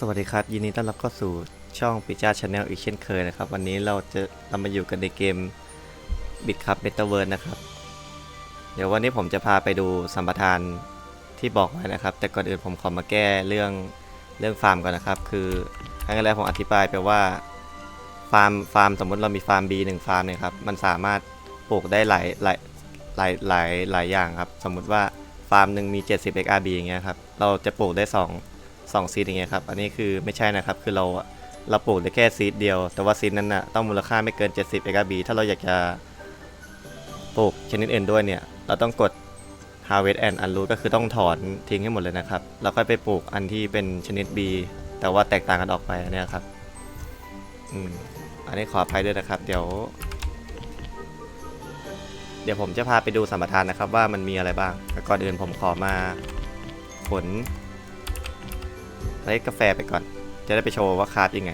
สวัสดีครับ ยินดีต้อนรับเข้าสู่ช่องปิจ้าชาแนลอีกเช่นเคยนะครับ วันนี้เราจะเรามาอยู่กันในเกมบิดครับเมตาเวิร์นะครับ เดี๋ยววันนี้ผมจะพาไปดูสัมปทานที่บอกไว้นะครับ แต่ก่อนอื่นผมขอมาแก้เรื่องเรื่องฟาร์มก่อนนะครับ คือครั้งแรกผมอธิบายไปว่าฟาร์มฟาร์มสมมติเรามีฟาร์ม B หนึ่งฟาร์มเนี่ยครับมันสามารถปลูกได้หลายหลายหลายหลายหลายอย่างครับ สมมุติว่าฟาร์มหนึ่งมี 70 XRB อย่างเงี้ยครับเราจะปลูกได้ 2 สองซีดอย่างเงี้ยครับ อันนี้คือไม่ใช่นะครับ คือเราเราปลูกได้แค่ซีดเดียว แต่ว่าซีดนั้นนะต้องมูลค่าไม่เกิน 70 XRB ถ้าเราอยากจะปลูกชนิดอื่นด้วยเนี่ย เราต้องกด harvest and unroot ก็คือต้องถอนทิ้งให้หมดเลยนะครับ แล้วค่อยไปปลูกอันที่เป็นชนิด B แต่ว่าแตกต่างกันออกไปนเนี่ยครับ อืม อันนี้ขออภัยด้วยนะครับ เดี๋ยว เดี๋ยวผมจะพาไปดูสัมปทานนะครับ ว่ามันมีอะไรบ้างแต่ก่อนอื่นผมขอมาผล เล็กกาแฟไปก่อน จะได้ไปโชว์ว่าคราฟยังไง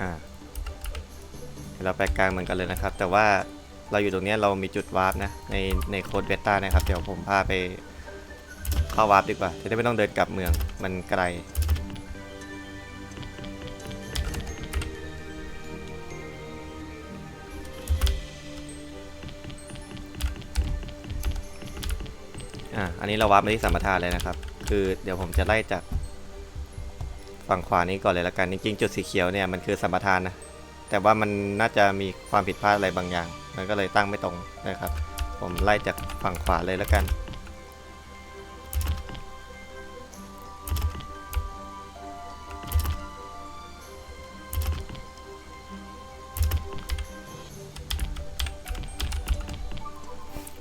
อ่าเราไปกลางเหมือนกันเลยนะครับ แต่ว่าเราอยู่ตรงนี้เรามีจุดวาร์ปนะ ในในโค้ดเบต้านะครับ เดี๋ยวผมพาไปเข้าวาร์ปดีกว่า จะได้ไม่ต้องเดินกลับเมืองมันไกล อันนี้เราวาร์ปมาที่สัมปทานเลยนะครับ คือเดี๋ยวผมจะไล่จากฝั่งขวานี้ก่อนเลยละกันจริงๆจุดสีเขียวเนี่ยมันคือสัมปทานนะแต่ว่ามันน่าจะมีความผิดพลาดอะไรบางอย่าง มันก็เลยตั้งไม่ตรงนะครับ ผมไล่จากฝั่งขวาเลยละกัน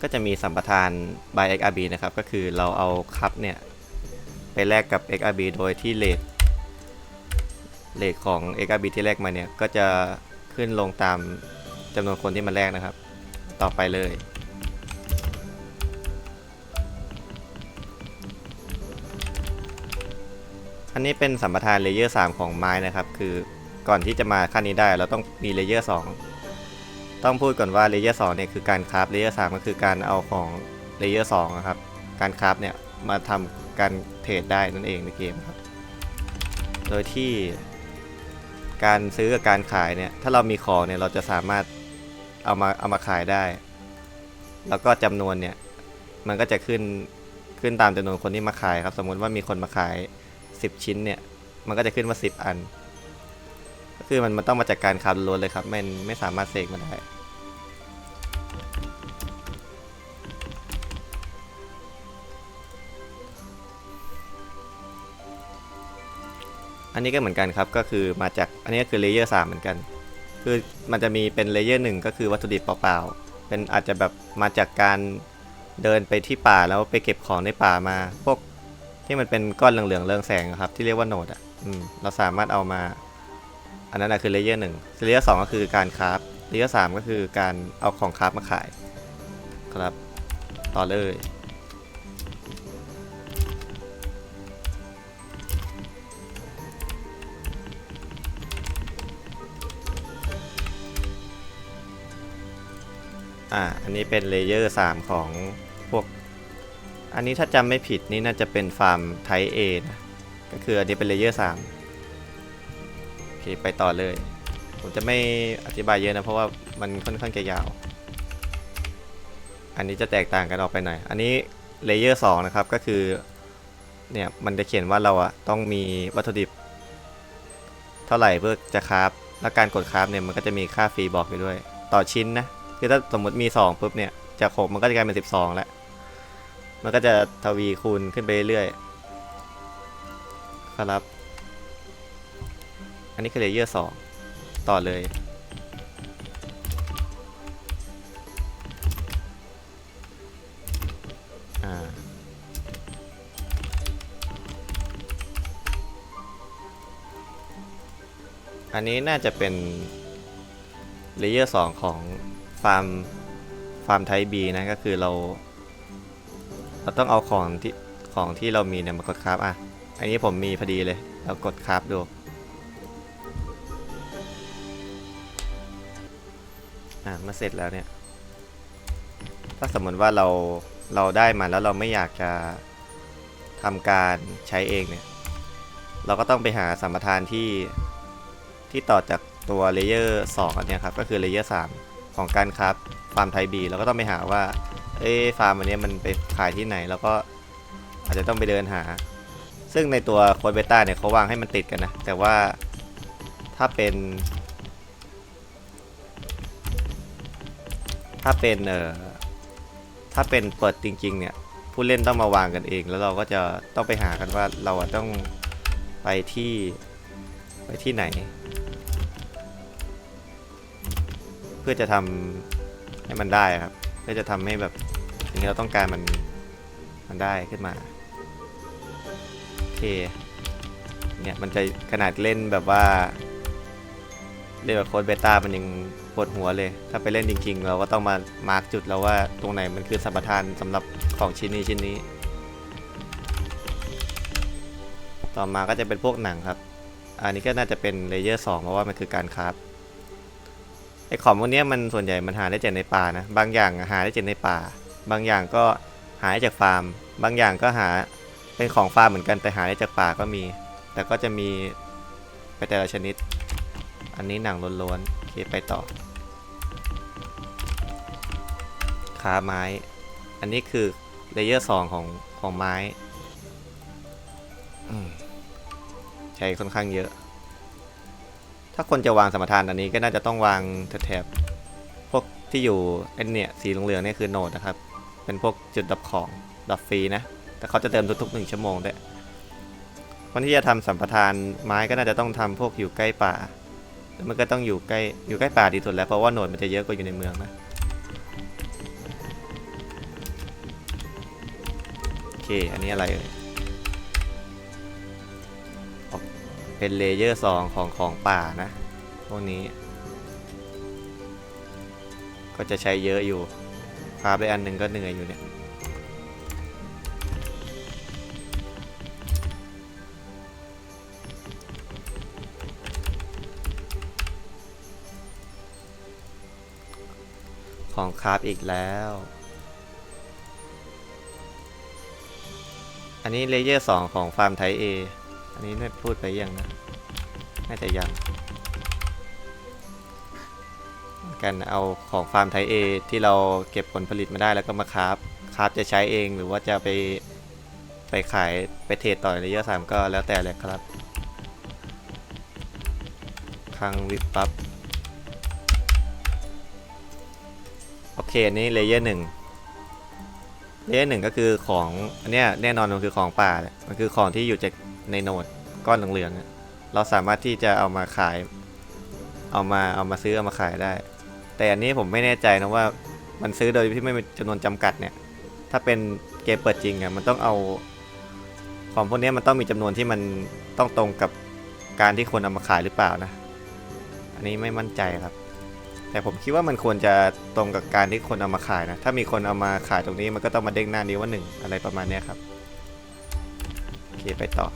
ก็จะมีสัมปทาน by XRB นะครับ ก็คือเราเอาคัพเนี่ย ไปแลกกับ XRB โดยที่เลทเลทของ XRB ที่แลกมาเนี่ย ก็จะขึ้นลงตามจำนวนคนที่มาแลกนะครับ ต่อไปเลย อันนี้เป็นสัมปทานเลเยอร์3ของไม้นะครับ คือก่อนที่จะมาขั้นนี้ได้เราต้องมีเลเยอร์2 ต้องพูดก่อนว่าเลเยอร์2เนี่ยคือการคราฟเลเยอร์3ก็คือการเอาของเลเยอร์2นะครับ การคราฟเนี่ยมาทำการเทรดได้นั่นเองในเกมครับ โดยที่การซื้อกับการขายเนี่ย ถ้าเรามีของเนี่ยเราจะสามารถเอามาเอามาขายได้ แล้วก็จำนวนเนี่ย มันก็จะขึ้นขึ้นตามจำนวนคนที่มาขายครับ สมมติว่ามีคนมาขาย 10 ชิ้นเนี่ย มันก็จะขึ้นมา 10 อัน ก็คือมันมันต้องมาจากการคาร์ล้วนเลยครับไม่ไม่สามารถเสกมาได้อันนี้ก็เหมือนกันครับ ก็คือมาจากอันนี้ก็คือเลเยอร์สามเหมือนกัน คือมันจะมีเป็นเลเยอร์หนึ่งก็คือวัตถุดิบเปล่าๆ เป็นอาจจะแบบมาจากการเดินไปที่ป่าแล้วไปเก็บของในป่ามา พวกที่มันเป็นก้อนเหลืองๆเรืองแสงครับ ที่เรียกว่าโนดอะอืมเราสามารถเอามา อันนั้นนะคือเลเยอร์หนึ่งเลเยอร์สองก็คือการคราฟเลเยอร์สามก็คือการเอาของคราฟมาขายครับต่อเลยอ่าอันนี้เป็นเลเยอร์ 3 ของพวก อันนี้ถ้าจำไม่ผิดนี่น่าจะเป็นฟาร์มไทเอนะก็คืออันนี้เป็นเลเยอร์ 3 เคไปต่อเลย ผมจะไม่อธิบายเยอะนะเพราะว่ามันค่อนข้างจะยาว อันนี้จะแตกต่างกันออกไปหน่อย อันนี้เลเยอร์2นะครับก็คือเนี่ยมันจะเขียนว่าเราอะต้องมีวัตถุดิบ เท่าไหร่เพื่อจะคราฟแล้วการกดคราฟเนี่ยมันก็จะมีค่าฟรีบอกอยู่ด้วย ต่อชิ้นนะคือถ้าสมมติมี 2ปุ๊บเนี่ยจาก6มันก็จะกลายเป็น 12 แล้ว มันก็จะทวีคูณขึ้นไปเรื่อยๆครับ อันนี้คือเลเยอร์2ต่อเลย อ่า อันนี้น่าจะเป็นเลเยอร์2ของฟาร์มฟาร์มไทบีนะก็คือเรา เราต้องเอาของที่ของที่เรามีเนี่ยมากดคราฟอะ อันนี้ผมมีพอดีเลย เรากดคราฟดู มื่อเสร็จแล้วเนี่ย ถ้าสมมติว่าเราเราได้มาแล้วเราไม่อยากจะทำการใช้เองเนี่ย เราก็ต้องไปหาสัมปทานที่ที่ต่อจากตัวเลเยอร์2อันเนี้ยครับ ก็คือเลเยอร์3ของการครับฟาร์มไทยบีเราก็ต้องไปหาว่า เอ้ฟาร์มอันเนี้ยมันไปขายที่ไหน แล้วก็อาจจะต้องไปเดินหา ซึ่งในตัวโค้ดเบต้าเนี่ยเขาวางให้มันติดกันนะ แต่ว่าถ้าเป็น ถ้าเป็นเอ่อถ้าเป็นเปิดจริง ๆ เนี่ย ผู้เล่นต้องมาวางกันเอง แล้วเราก็จะต้องไปหากันว่าเราต้องไปที่ไปที่ไหน เพื่อจะทำให้มันได้ครับ เพื่อจะทำให้แบบสิ่งที่เราต้องการมันมันได้ขึ้นมาโอเคเนี่ยมันจะขนาดเล่นแบบว่าเล่นแบบโค้ดเบต้ามันยัง ปวดหัวเลย ถ้าไปเล่นจริง ๆ เราก็ต้องมามาร์กจุดแล้วว่าตรงไหนมันคือสัมปทานสำหรับของชิ้นนี้ชิ้นนี้ ต่อมาก็จะเป็นพวกหนังครับ อันนี้ก็น่าจะเป็นเลเยอร์2เพราะว่ามันคือการคราฟไอ้ของพวกนี้มันส่วนใหญ่มันหาได้จากในป่านะ บางอย่างหาได้จากในป่า บางอย่างก็หาได้จากฟาร์ม บางอย่างก็หาเป็นของฟาร์มเหมือนกันแต่หาได้จากป่าก็มี แต่ก็จะมีไปแต่ละชนิด อันนี้หนังล้วนๆโอเคไปต่อ ขาไม้ อันนี้คือเลเยอร์สองของของไม้ใช้ค่อนข้างเยอะ ถ้าคนจะวางสมทานอันนี้ก็น่าจะต้องวางแถบพวกที่อยู่ไอ้เนี่ยสีเหลืองๆนี่คือโนดนะครับ เป็นพวกจุดดับของดับฟรีนะ แต่เขาจะเติมทุกๆหนึ่งชั่วโมงด้วยคนที่จะทำสัมปทานไม้ก็น่าจะต้องทำพวกอยู่ใกล้ป่าแล้วมันก็ต้องอยู่ใกล้อยู่ใกล้ป่าดีสุดแล้วเพราะว่าโหนดมันจะเยอะกว่าอยู่ในเมืองนะ อเคอันนี้อะไรเเป็นเลเยอร์สองของของป่านะ พวกนี้ ก็จะใช้เยอะอยู่คราฟได้อันหนึ่งก็เหนื่อยอยู่เนี่ย ของคราฟอีกแล้ว อันนี้เลเยอร์สองของฟาร์มไทยเออันนี้ไม่พูดไปยังนะน่าจะยังกันเอาของฟาร์มไทยเอที่เราเก็บผลผลิตมาได้แล้วก็มาคราฟคราฟจะใช้เองหรือว่าจะไปไปขายไปเทรดต่อเลเยอร์สามก็แล้วแต่เลยครับคลังวิบปั๊บโอเคอันนี้เลเยอร์หนึ่ง เลเยอร์หนึ่งก็คือของอันเนี้ยแน่นอนมันคือของป่าแหละมันคือของที่อยู่จากในโนดก้อนเหลืองๆอะเราสามารถที่จะเอามาขาย เอามาเอามาซื้อเอามาขายได้ แต่อันนี้ผมไม่แน่ใจนะว่ามันซื้อโดยที่ไม่มีจำนวนจำกัดเนี่ย ถ้าเป็นเกมเปิดจริงอะมันต้องเอาของพวกนี้มันต้องมีจำนวนที่มันต้องตรงกับการที่คนเอามาขายหรือเปล่านะ อันนี้ไม่มั่นใจครับ แต่ผมคิดว่ามันควรจะตรงกับการที่คนเอามาขายนะ ถ้ามีคนเอามาขายตรงนี้มันก็ต้องมาเด้งหน้านี้ว่าหนึ่งอะไรประมาณนี้ครับ โอเคไปต่อ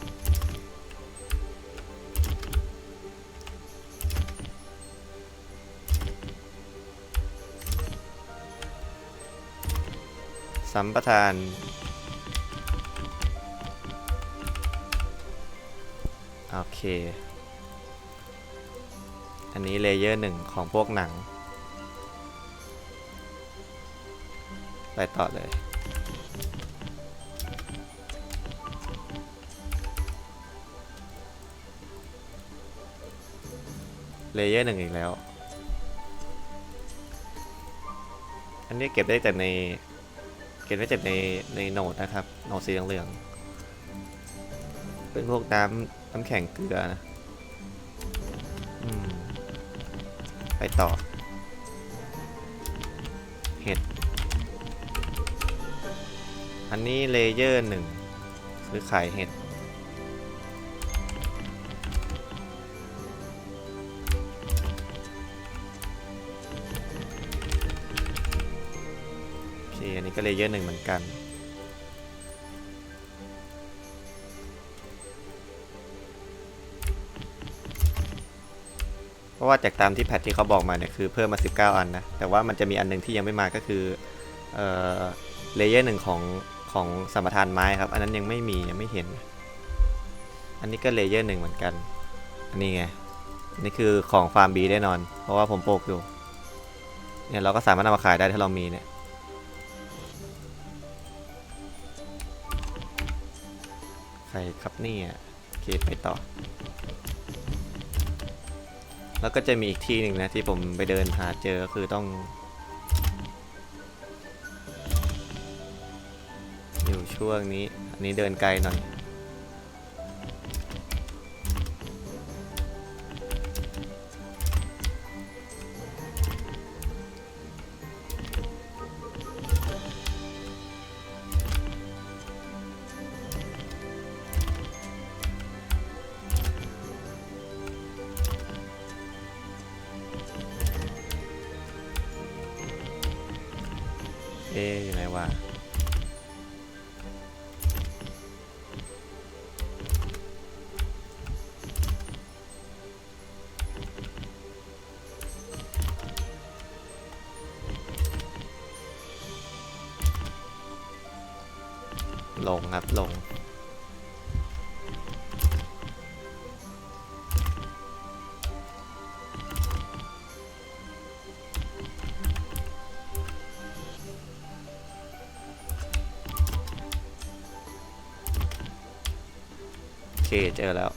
สัมปทานโอเค อันนี้เลเยอร์หนึ่งของพวกหนัง ไปต่อเลย เลเยอร์หนึ่งอีกแล้ว อันนี้เก็บได้แต่ใน เก็บได้แต่ในในโนดนะครับ โนดสีเหลืองเป็นพวกน้ำน้ำแข็งเกลือนะ อืม ไปต่อ เห็ด อันนี้เลเยอร์หนึ่งซื้อขายเห็ด โอเค อันนี้ก็เลเยอร์หนึ่งเหมือนกัน โอ้ะว่าจากตามที่แพทที่เขาบอกมาเนี่ยคือเพิ่มมา 19 อันนะ แต่ว่ามันจะมีอันหนึงที่ยังไม่มาก็คือเอ่อเลเยอร์หนึ่งของของสัมปทานไม้ครับ อันนั้นยังไม่มียังไม่เห็น อันนี้ก็เลเยอร์หนึ่งเหมือนกัน อันนี้ไงนนี่คือของฟาร์มบีแน่นอน เพราะว่าผมโปกอยู่ เนี่ยเราก็สามารถนำมาขายได้ถ้าเรามีเนี่ยใครครับเนี่ยโอเคไปต่อ แล้วก็จะมีอีกที่หนึ่งนะที่ผมไปเดินหาเจอก็คือต้อง อยู่ช่วงนี้ อันนี้เดินไกลหน่อย อ๊อยู่ไหนวะลงครับลง เจอแล้ว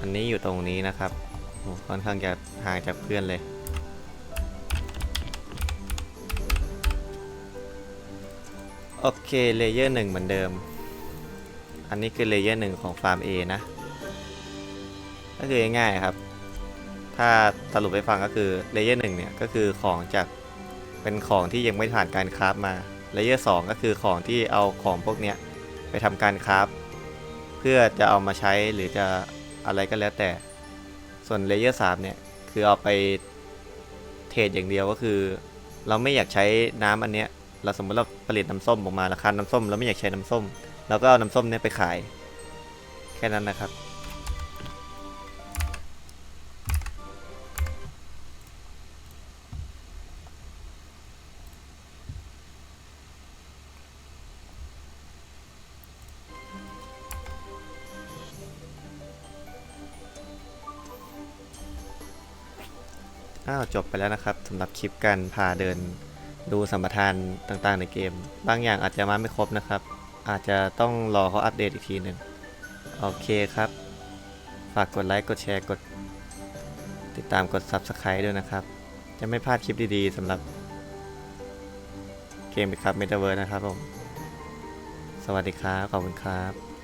อันนี้อยู่ตรงนี้นะครับ ค่อนข้างจะห่างจากเพื่อนเลย โอเค เลเยอร์หนึ่งเหมือนเดิม อันนี้คือเลเยอร์หนึ่งของฟาร์ม A นะ ก็คือง่ายๆครับ ถ้าสรุปให้ฟังก็คือเลเยอร์หนึ่งเนี่ย ก็คือของจาก เป็นของที่ยังไม่ผ่านการคราฟมาเลเยอร์สองก็คือของที่เอาของพวกเนี้ยไปทำการคราฟเพื่อจะเอามาใช้หรือจะอะไรก็แล้วแต่ ส่วนเลเยอร์สามเนี่ยคือเอาไปเทรดอย่างเดียวก็คือ เราไม่อยากใช้น้ำอันเนี้ยเราสมมติเราผลิตน้ำส้มออกมาราคาน้ำส้มเราไม่อยากใช้น้ำส้มเราก็เอาน้ำส้มเนี้ยไปขาย แค่นั้นนะครับ อ้าวจบไปแล้วนะครับสำหรับคลิปการพาเดินดูสัมปทานต่างๆในเกม บางอย่างอาจจะมาไม่ครบนะครับ อาจจะต้องรอเขาอัปเดตอีกทีหนึ่งโอเคครับ ฝากกดไลค์กดแชร์กด ติดตามกด Subscribe ด้วยนะครับ จะไม่พลาดคลิปดีๆสำหรับเกมครับเมตาเวิร์นะครับผม สวัสดีครับ ขอบคุณครับ